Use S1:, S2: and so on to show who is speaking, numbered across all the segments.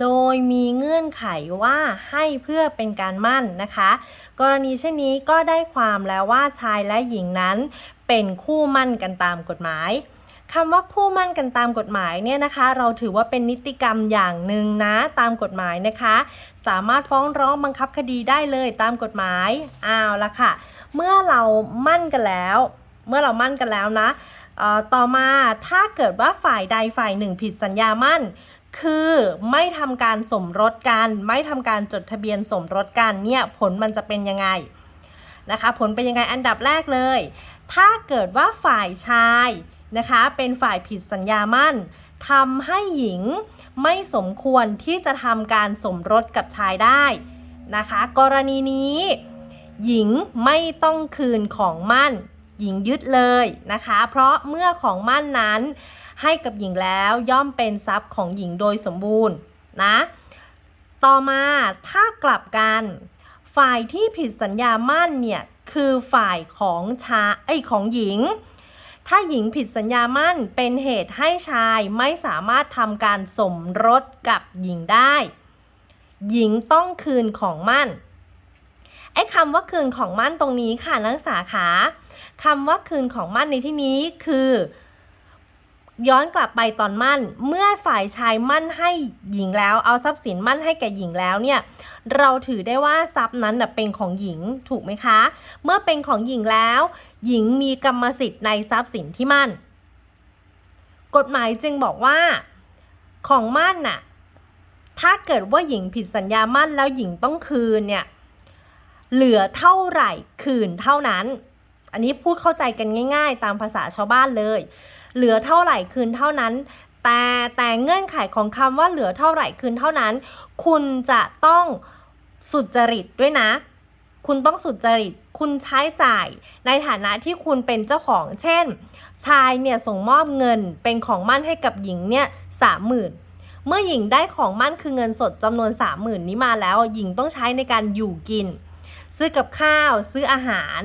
S1: โดยมีเงื่อนไขว่าให้เพื่อเป็นการมั่นนะคะ กรณีเช่นนี้ก็ได้ความแล้วว่าชายและหญิงนั้นเป็นคู่มั่นกันตามกฎหมายคำว่าคู่มั่นกันตามกฎหมายเนี่ยนะคะ เราถือว่าเป็นนิติกรรมอย่างหนึ่งนะตามกฎหมายนะคะ สามารถฟ้องร้องบังคับคดีได้เลยตามกฎหมายอ้าวละค่ะ เมื่อเรามั่นกันแล้ว เมื่อเรามั่นกันแล้วนะต่อมาถ้าเกิดว่าฝ่ายใดฝ่ายหนึ่งผิดสัญญามั่น คือไม่ทำการสมรสกัน ไม่ทำการจดทะเบียนสมรสกันเนี่ยผลมันจะเป็นยังไงนะคะ ผลเป็นยังไงอันดับแรกเลย ถ้าเกิดว่าฝ่ายชายนะคะเป็นฝ่ายผิดสัญญามั่นทำให้หญิงไม่สมควรที่จะทำการสมรสกับชายได้นะคะ กรณีนี้ หญิงไม่ต้องคืนของมั่น หญิงยึดเลยนะคะ เพราะเมื่อของมั่นนั้น ให้กับหญิงแล้วย่อมเป็นทรัพย์ของหญิงโดยสมบูรณ์นะ ต่อมาถ้ากลับกัน ฝ่ายที่ผิดสัญญามั่นเนี่ยคือฝ่ายของชาไอของหญิง ถ้าหญิงผิดสัญญามั่นเป็นเหตุให้ชายไม่สามารถทำการสมรสกับหญิงได้ หญิงต้องคืนของมั่นไอ้คำว่าคืนของมั่นตรงนี้ค่ะนักศึกษาขาคำว่าคืนของมั่นในที่นี้คือ ย้อนกลับไปตอนมั่น เมื่อฝ่ายชายมั่นให้หญิงแล้ว เอาทรัพย์สินมั่นให้แก่หญิงแล้วเนี่ย เราถือได้ว่าทรัพย์นั้นเป็นของหญิงถูกไหมคะ เมื่อเป็นของหญิงแล้ว หญิงมีกรรมสิทธิ์ในทรัพย์สินที่มั่น กฎหมายจึงบอกว่าของมั่นน่ะ ถ้าเกิดว่าหญิงผิดสัญญามั่นแล้วหญิงต้องคืนเนี่ย เหลือเท่าไหร่คืนเท่านั้น อันนี้พูดเข้าใจกันง่าย ๆ ตามภาษาชาวบ้านเลย เหลือเท่าไหร่คืนเท่านั้นแต่แต่เงื่อนไขของคำว่าเหลือเท่าไหร่คืนเท่านั้น คุณจะต้องสุจริตด้วยนะ คุณต้องสุจริต คุณใช้จ่ายในฐานะที่คุณเป็นเจ้าของ เช่น ชายเนี่ยส่งมอบเงินเป็นของมั่นให้กับหญิงเนี่ยสามหมื่นเมื่อหญิงได้ของมั่นคือเงินสดจำนวนสามหมื่นนี้มาแล้ว หญิงต้องใช้ในการอยู่กิน ซื้อกับข้าว ซื้ออาหาร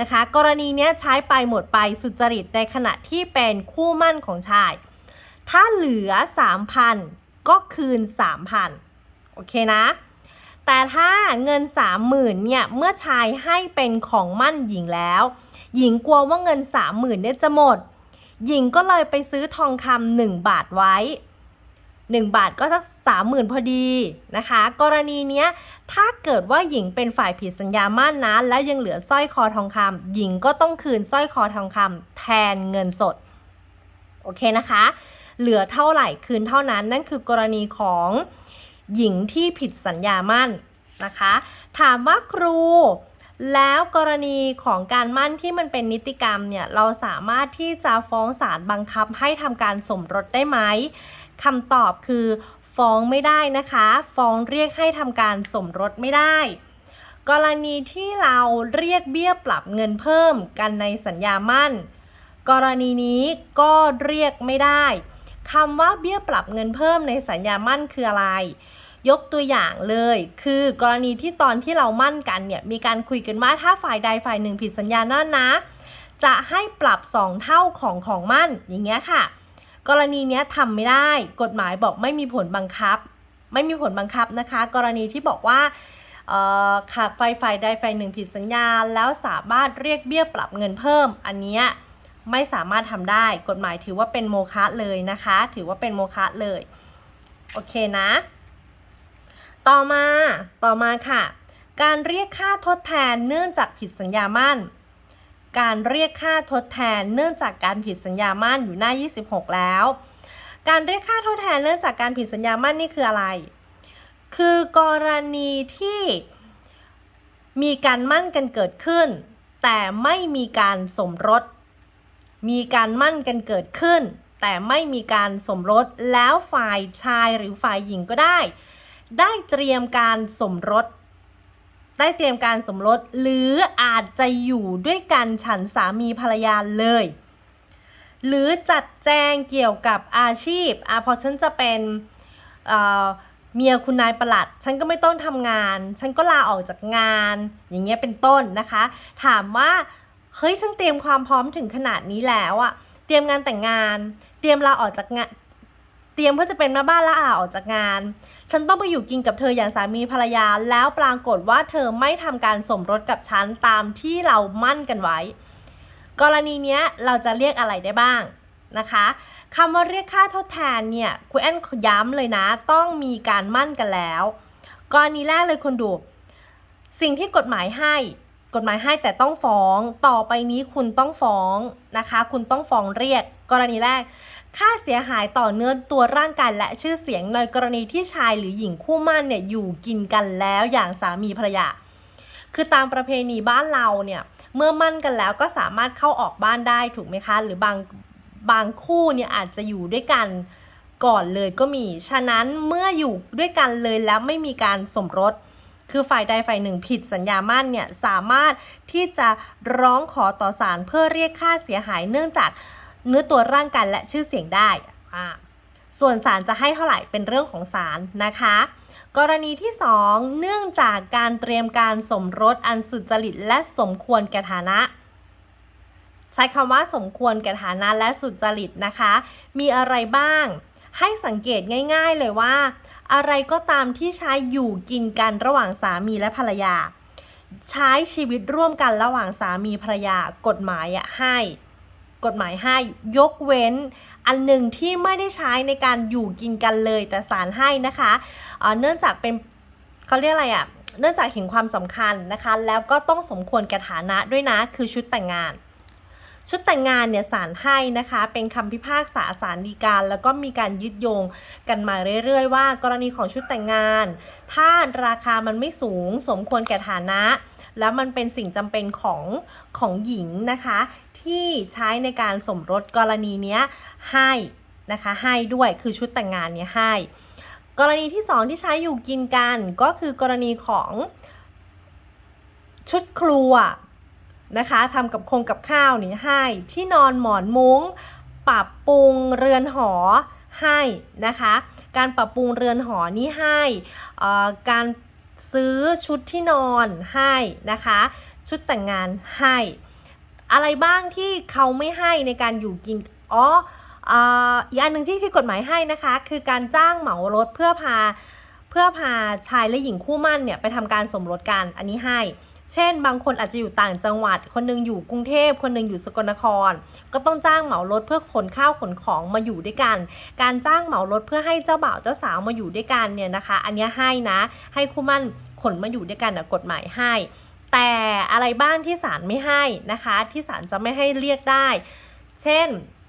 S1: นะคะ กรณีนี้ใช้ไปหมดไปสุจริตในขณะที่เป็นคู่มั่นของชาย ถ้าเหลือ 3,000 ก็คืน 3,000 โอเคนะ แต่ถ้าเงิน 30,000เนี่ย เมื่อชายให้เป็นของมั่นหญิงแล้ว หญิงกลัวว่าเงิน 30,000เนี่ยจะหมด หญิงก็เลยไปซื้อทองคำหนึ่งบาทไว้ 1 บาทก็สักสามหมื่นพอดีนะคะ กรณีเนี้ยถ้าเกิดว่าหญิงเป็นฝ่ายผิดสัญญามั่นนะแล้วยังเหลือสร้อยคอทองคำหญิงก็ต้องคืนสร้อยคอทองคำแทนเงินสดโอเคนะคะ เหลือเท่าไหร่คืนเท่านั้นนั่นคือกรณีของหญิงที่ผิดสัญญามั่นนะคะ ถามว่าครู แล้วกรณีของการมั่นที่มันเป็นนิติกรรมเนี่ยเราสามารถที่จะฟ้องศาลบังคับให้ทำการสมรสได้ไหมคำตอบคือฟ้องไม่ได้นะคะ ฟ้องเรียกให้ทำการสมรสไม่ได้ กรณีที่เราเรียกเบี้ยปรับเงินเพิ่มกันในสัญญามั่น กรณีนี้ก็เรียกไม่ได้คำว่าเบี้ยปรับเงินเพิ่มในสัญญามั่นคืออะไร ยกตัวอย่างเลย คือกรณีที่ตอนที่เรามั่นกันเนี่ยมีการคุยกันว่าถ้าฝ่ายใดฝ่ายหนึ่งผิดสัญญานั่นนะ จะให้ปรับ 2 เท่าของของมั่นอย่างเงี้ยค่ะ กรณีเนี้ยทำไม่ได้ กฎหมายบอกไม่มีผลบังคับ ไม่มีผลบังคับนะคะ กรณีที่บอกว่าเอ่อขาดไฟฝ่ายใดฝ่ายหนึ่งผิดสัญญาแล้วสามารถเรียกเบี้ยปรับเงินเพิ่ม อันเนี้ยไม่สามารถทำได้ กฎหมายถือว่าเป็นโมฆะเลยนะคะ ถือว่าเป็นโมฆะเลย โอเคนะ ต่อมาต่อมาค่ะ การเรียกค่าทดแทนเนื่องจากผิดสัญญามั่น การเรียกค่าทดแทนเนื่องจากการผิดสัญญามั่นอยู่หน้า 26 แล้ว การเรียกค่าทดแทนเนื่องจากการผิดสัญญามั่นนี่คืออะไร คือกรณีที่มีการมั่นกันเกิดขึ้น แต่ไม่มีการสมรส มีการมั่นกันเกิดขึ้น แต่ไม่มีการสมรสแล้วฝ่ายชายหรือฝ่ายหญิงก็ได้ ได้เตรียมการสมรส ได้เตรียมการสมรส หรืออาจจะอยู่ด้วยกันฉันสามีภรรยาเลย หรือจัดแจงเกี่ยวกับอาชีพอะพอฉันจะเป็นเอ่อเมียคุณนายประหลัด ฉันก็ไม่ต้องทำงาน ฉันก็ลาออกจากงาน อย่างเงี้ยเป็นต้นนะคะ ถามว่า เฮ้ย ฉันเตรียมความพร้อมถึงขนาดนี้แล้วอะเตรียมงานแต่งงาน เตรียมลาออกจากงาน เตรียมเพื่อจะเป็นแม่บ้านและอาออกจากงาน ฉันต้องไปอยู่กินกับเธออย่างสามีภรรยา แล้วปรากฏว่าเธอไม่ทำการสมรสกับฉันตามที่เรามั่นกันไว้ กรณีเนี้ยเราจะเรียกอะไรได้บ้างนะคะคำว่าเรียกค่าทดแทนเนี่ยคุณแอนย้ำเลยนะ ต้องมีการมั่นกันแล้วกรณีแรกเลยคุณดู สิ่งที่กฎหมายให้ กฎหมายให้แต่ต้องฟ้อง ต่อไปนี้คุณต้องฟ้องนะคะ คุณต้องฟ้องเรียก กรณีแรก ค่าเสียหายต่อเนื้อตัวร่างกายและชื่อเสียงในกรณีที่ชายหรือหญิงคู่มั่นเนี่ยอยู่กินกันแล้วอย่างสามีภรรยา คือตามประเพณีบ้านเราเนี่ยเมื่อมั่นกันแล้วก็สามารถเข้าออกบ้านได้ถูกไหมคะ หรือบางบางคู่เนี่ยอาจจะอยู่ด้วยกันก่อนเลยก็มี ฉะนั้นเมื่ออยู่ด้วยกันเลยแล้วไม่มีการสมรส คือฝ่ายใดฝ่ายหนึ่งผิดสัญญามั่นเนี่ยสามารถที่จะร้องขอต่อศาลเพื่อเรียกค่าเสียหายเนื่องจาก เนื้อตัวร่างกายและชื่อเสียงได้ส่วนศาลจะให้เท่าไหร่เป็นเรื่องของศาลนะคะ กรณีที่ 2 เนื่องจากการเตรียมการสมรสอันสุจริตและสมควรแก่ฐานะ ใช้คำว่าสมควรแก่ฐานะและสุจริตนะคะ มีอะไรบ้าง ให้สังเกตง่าย ๆเลยว่า อะไรก็ตามที่ใช้อยู่กินกันระหว่างสามีและภรรยา ใช้ชีวิตร่วมกันระหว่างสามีภรรยากฎหมายอะให้ กฎหมายให้ยกเว้นอันหนึ่งที่ไม่ได้ใช้ในการอยู่กินกันเลยแต่ศาลให้นะคะเนื่องจากเป็นเขาเรียกอะไรอะ่ะเนื่องจากเห็นความสำคัญนะคะ แล้วก็ต้องสมควรแก่ฐานะด้วยนะคือชุดแต่งงาน ชุดแต่งงานเนี่ยศาลให้นะคะ เป็นคำพิพากษาศาลฎีกาแล้วก็มีการยึดโยงกันมาเรื่อยๆ ว่ากรณีของชุดแต่งงาน ถ้าราคามันไม่สูง สมควรแก่ฐานะ แล้วมันเป็นสิ่งจำเป็นของของหญิงนะคะ ที่ใช้ในการสมรสกรณีเนี้ยให้นะคะให้ด้วยคือชุดแต่งงานเนี้ยให้ กรณีที่สองที่ใช้อยู่กินกันก็คือกรณีของชุดครัวนะคะทำกับคงกับข้าวนี่ให้ที่นอนหมอนมุง้ง ปรับปรุงเรือนหอให้นะคะ การปรับปรุงเรือนหอนี่ให้การ ซื้อชุดที่นอนให้นะคะ ชุดแต่งงานให้ อะไรบ้างที่เขาไม่ให้ในการอยู่กินอ๋ออีกอันหนึ่งที่ที่กฎหมายให้นะคะ คือการจ้างเหมารถเพื่อพาเพื่อพาชายและหญิงคู่มั่นเนี่ยไปทำการสมรสกันอันนี้ให้ เช่น บางคนอาจจะอยู่ต่างจังหวัด คนหนึงอยู่กรุงเทพ คนหนึงอยู่สกลนคร ก็ต้องจ้างเหมารถเพื่อขนข้าวขนของมาอยู่ด้วยกัน การจ้างเหมารถเพื่อให้เจ้าบ่าวเจ้าสาวมาอยู่ด้วยกันเนี่ยนะคะ อันนี้ให้นะ ให้คู่มั่นขนมาอยู่ด้วยกันนะกฎหมายให้ แต่อะไรบ้างที่ศาลไม่ให้นะคะ ที่ศาลจะไม่ให้เรียกได้ เช่น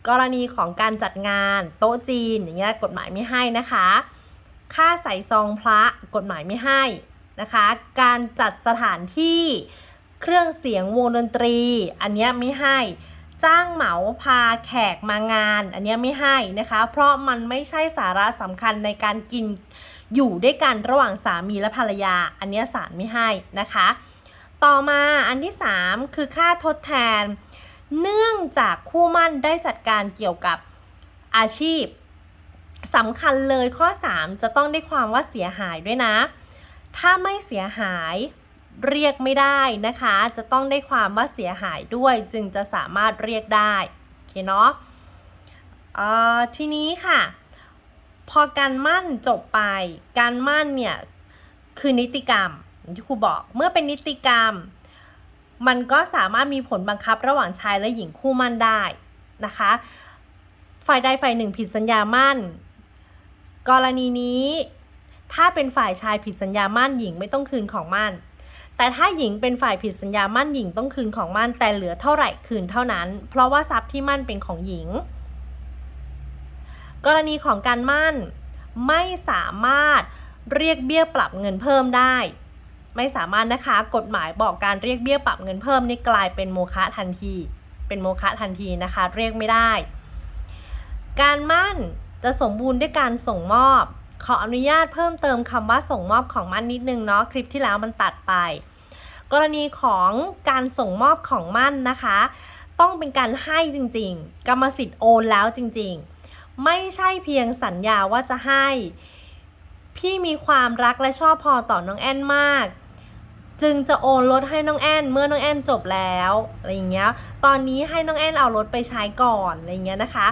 S1: กรณีของการจัดงานโต๊ะจีนอย่างเงี้ยกฎหมายไม่ให้นะคะ ค่าใส่ซองพระกฎหมายไม่ให้ นะคะ การจัดสถานที่เครื่องเสียงวงดนตรี อันนี้ไม่ให้จ้างเหมาพาแขกมางาน อันนี้ไม่ให้นะคะ เพราะมันไม่ใช่สาระสำคัญในการกินอยู่ด้วยกันระหว่างสามีและภรรยา อันนี้ศาลไม่ให้นะคะ ต่อมาอันที่ 3 คือค่าทดแทน เนื่องจากคู่มั่นได้จัดการเกี่ยวกับอาชีพสำคัญเลยข้อ 3 จะต้องได้ความว่าเสียหายด้วยนะ ถ้าไม่เสียหายเรียกไม่ได้นะคะ จะต้องได้ความว่าเสียหายด้วยจึงจะสามารถเรียกได้โอเคเนาะออทีนี้ค่ะ พอการมั่นจบไป การมั่นเนี่ยคือนิติกรรมที่ครูบอกเมื่อเป็นนิติกรรม มันก็สามารถมีผลบังคับระหว่างชายและหญิงคู่มั่นได้นะคะ ฝ่ายใดฝ่ายหนึ่งผิดสัญญามั่น กรณีนี้ ถ้าเป็นฝ่ายชายผิดสัญญามั่นหญิงไม่ต้องคืนของมั่น แต่ถ้าหญิงเป็นฝ่ายผิดสัญญามั่นหญิงต้องคืนของมั่น แต่เหลือเท่าไหร่คืนเท่านั้น เพราะว่าทรัพย์ที่มั่นเป็นของหญิง กรณีของการมั่นไม่สามารถเรียกเบี้ยปรับเงินเพิ่มได้ ไม่สามารถนะคะกฎหมายบอกการเรียกเบี้ยปรับเงินเพิ่มนี่กลายเป็นโมฆะทันที เป็นโมฆะทันทีนะคะ เรียกไม่ได้ การมั่นจะสมบูรณ์ด้วยการส่งมอบ ขออนุญาตเพิ่มเติมคำว่าส่งมอบของมั่นนิดนึงเนาะคลิปที่แล้วมันตัดไป กรณีของการส่งมอบของมั่นนะคะ ต้องเป็นการให้จริงๆ กรรมสิทธิ์โอนแล้วจริงๆ ไม่ใช่เพียงสัญญาว่าจะให้ พี่มีความรักและชอบพอต่อน้องแอนมากจึงจะโอนรถให้น้องแอนเมื่อน้องแอนจบแล้วอะไรอย่างเงี้ย ตอนนี้ให้น้องแอนเอารถไปใช้ก่อนอะไรอย่างเงี้ยนะคะ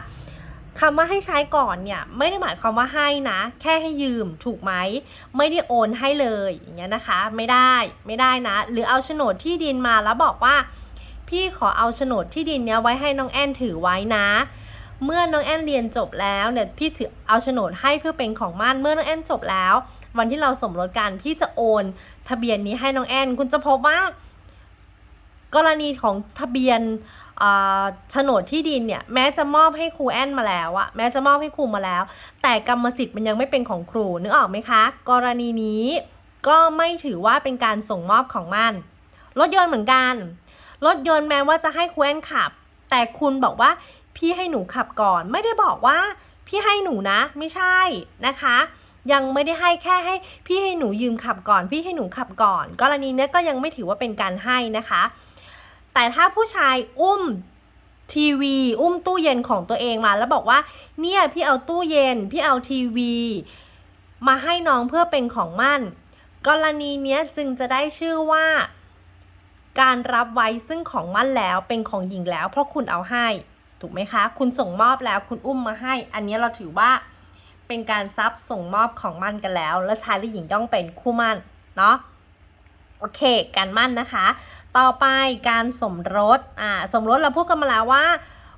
S1: คำว่าให้ใช้ก่อนเนี่ยไม่ได้หมายความว่าให้นะ แค่ให้ยืมถูกไหมไม่ได้โอนให้เลยอย่างเงี้ยนะคะ ไม่ได้ไม่ได้นะ หรือเอาโฉนดที่ดินมาแล้วบอกว่า พี่ขอเอาโฉนดที่ดินเนี้ยไว้ให้น้องแอนถือไว้นะ เมื่อน้องแอนเรียนจบแล้วเนี่ยพี่ถือเอาโฉนดให้เพื่อเป็นของมั่นเมื่อน้องแอนจบแล้ว วันที่เราสมรสกันพี่จะโอนทะเบียนนี้ให้น้องแอนคุณจะพบว่ากรณีของทะเบียน โฉนดที่ดินเนี่ยแม้จะมอบให้ครูแอนมาแล้วอะแม้จะมอบให้ครูมาแล้ว แต่กรรมสิทธิ์มันยังไม่เป็นของครูนึกออกไหมคะ กรณีนี้ก็ไม่ถือว่าเป็นการส่งมอบของมั่นรถยนต์เหมือนกันรถยนต์แม้ว่าจะให้ครูแอนขับ แต่คุณบอกว่าพี่ให้หนูขับก่อน ไม่ได้บอกว่าพี่ให้หนูนะ ไม่ใช่นะคะ ยังไม่ได้ให้แค่ให้พี่ให้หนูยืมขับก่อน พี่ให้หนูขับก่อน กรณีนี้ก็ยังไม่ถือว่าเป็นการให้นะคะ แต่ถ้าผู้ชายอุ้มทีวีอุ้มตู้เย็นของตัวเองมาแล้วบอกว่า เนี่ยพี่เอาตู้เย็นพี่เอาทีวี มาให้น้องเพื่อเป็นของมั่น กรณีเนี้ยจึงจะได้ชื่อว่า การรับไว้ซึ่งของมั่นแล้วเป็นของหญิงแล้วเพราะคุณเอาให้ ถูกไหมคะ คุณส่งมอบแล้วคุณอุ้มมาให้ อันนี้เราถือว่าเป็นการซับส่งมอบของมั่นกันแล้ว และชายและหญิงต้องเป็นคู่มั่นเนาะ โอเค การมั่นนะคะ ต่อไปการสมรสอ่าสมรสเราพูดกันมาแล้วว่า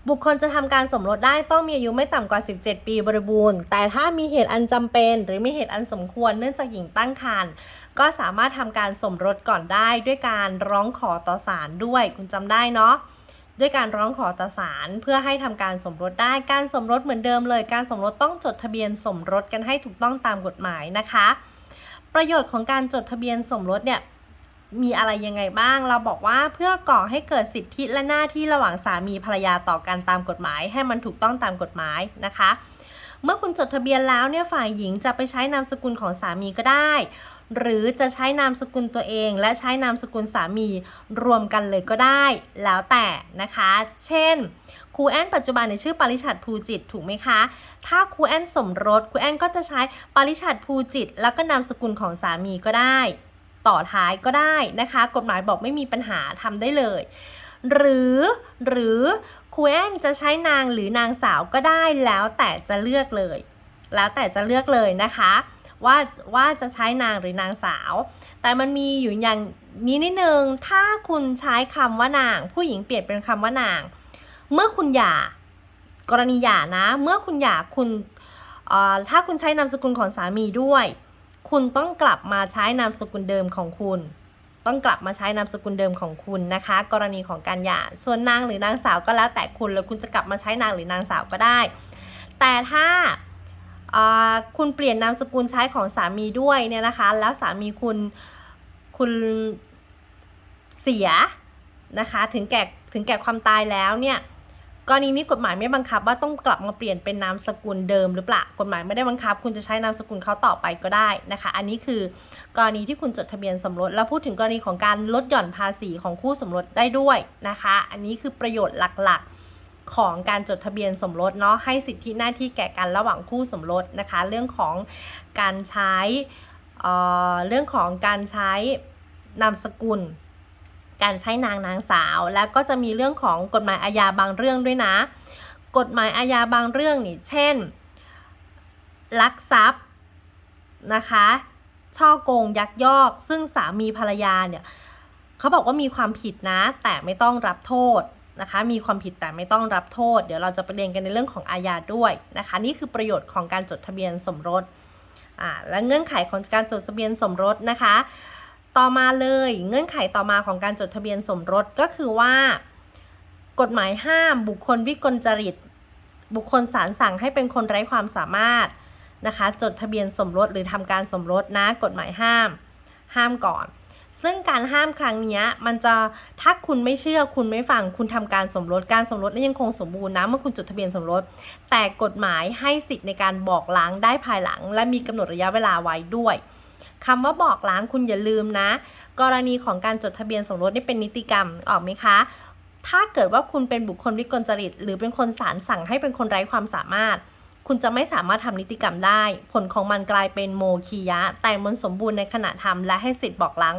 S1: บุคคลจะทำการสมรสได้ต้องมีอายุไม่ต่ำกว่า 17 ปีบริบูรณ์ แต่ถ้ามีเหตุอันจำเป็น หรือมีเหตุอันสมควรเนื่องจากหญิงตั้งครรภ์ก็สามารถทำการสมรสก่อนได้ด้วยการร้องขอต่อศาลด้วย คุณจำได้เนาะด้วยการร้องขอต่อศาลเพื่อให้ทำการสมรสได้ การสมรสเหมือนเดิมเลย การสมรสต้องจดทะเบียนสมรสกันให้ถูกต้องตามกฎหมายนะคะ ประโยชน์ของการจดทะเบียนสมรสเนี่ย มีอะไรยังไงบ้าง เราบอกว่าเพื่อก่อให้เกิดสิทธิและหน้าที่ระหว่างสามีภรรยาต่อกันตามกฎหมาย ให้มันถูกต้องตามกฎหมายนะคะ เมื่อคุณจดทะเบียนแล้วเนี่ยฝ่ายหญิงจะไปใช้นามสกุลของสามีก็ได้ หรือจะใช้นามสกุลตัวเอง และใช้นามสกุลสามีรวมกันเลยก็ได้ แล้วแต่นะคะ เช่นครูแอนปัจจุบันในชื่อปริชัดภูจิตถูกไหมคะ ถ้าครูแอนสมรสครูแอนก็จะใช้ปริชัดภูจิต แล้วก็นามสกุลของสามีก็ได้ ต่อท้ายก็ได้นะคะ กฎหมายบอกไม่มีปัญหาทำได้เลย หรือหรือครูแอนจะใช้นางหรือนางสาวก็ได้แล้วแต่จะเลือกเลย แล้วแต่จะเลือกเลยนะคะว่าว่าจะใช้นางหรือนางสาว แต่มันมีอยู่อย่างนี้นิดนึง ถ้าคุณใช้คำว่านาง ผู้หญิงเปลี่ยนเป็นคำว่านาง เมื่อคุณหย่ากรณีหย่านะ เมื่อคุณหย่าคุณถ้าคุณใช้นามสกุลของสามีด้วย คุณต้องกลับมาใช้นามสกุลเดิมของคุณ ต้องกลับมาใช้นามสกุลเดิมของคุณนะคะ กรณีของการหย่าส่วนนางหรือนางสาวก็แล้วแต่คุณเลยคุณจะกลับมาใช้นางหรือนางสาวก็ได้ แต่ถ้าคุณเปลี่ยนนามสกุลใช้ของสามีด้วยเนี่ยนะคะ แล้วสามีคุณคุณเสียนะคะ ถึงแก่ถึงแก่ความตายแล้วเนี่ย กรณีนี้กฎหมายไม่บังคับว่าต้องกลับมาเปลี่ยนเป็นนามสกุลเดิมหรือเปล่ากฎหมายไม่ได้บังคับ คุณจะใช้นามสกุลเขาต่อไปก็ได้นะคะ อันนี้คือกรณีที่คุณจดทะเบียนสมรส แล้วพูดถึงกรณีของการลดหย่อนภาษีของคู่สมรสได้ด้วยนะคะ อันนี้คือประโยชน์หลักๆของการจดทะเบียนสมรสเนาะให้สิทธิหน้าที่แก่กันระหว่างคู่สมรสนะคะ เรื่องของการใช้เเรื่องของการใช้นามสกุล การใช้นางนางสาว แล้วก็จะมีเรื่องของกฎหมายอาญาบางเรื่องด้วยนะ กฎหมายอาญาบางเรื่องนี่เช่น ลักทรัพย์นะคะช่อโกงยักยอก ซึ่งสามีภรรยาเนี่ยเขาบอกว่ามีความผิดนะ แต่ไม่ต้องรับโทษนะคะ มีความผิดแต่ไม่ต้องรับโทษ เดี๋ยวเราจะไปเรียนกันในเรื่องของอาญาด้วยนะคะ นี่คือประโยชน์ของการจดทะเบียนสมรสอ่าและเงื่อนไขของการจดทะเบียนสมรสนะคะ ต่อมาเลย เงื่อนไขต่อมาของการจดทะเบียนสมรสก็คือว่า กฎหมายห้ามบุคคลวิกลจริต บุคคลสารสั่งให้เป็นคนไร้ความสามารถนะคะ จดทะเบียนสมรสหรือทำการสมรสนะ กฎหมายห้าม ห้ามก่อน ซึ่งการห้ามครั้งนี้มันจะถ้าคุณไม่เชื่อคุณไม่ฟังคุณทำการสมรสการสมรสนี่ยังคงสมบูรณ์นะเมื่อคุณจดทะเบียนสมรส แต่กฎหมายให้สิทธิ์ในการบอกล้างได้ภายหลัง และมีกำหนดระยะเวลาไว้ด้วย คำว่าบอกล้างคุณอย่าลืมนะ กรณีของการจดทะเบียนสมรสนี่เป็นนิติกรรมออกไหมคะถ้าเกิดว่าคุณเป็นบุคคลวิกลจริต หรือเป็นคนสารสั่งให้เป็นคนไร้ความสามารถ คุณจะไม่สามารถทำนิติกรรมได้ ผลของมันกลายเป็นโมคียะ แต่มันสมบูรณ์ในขณะทำและให้สิทธิ์บอกล้าง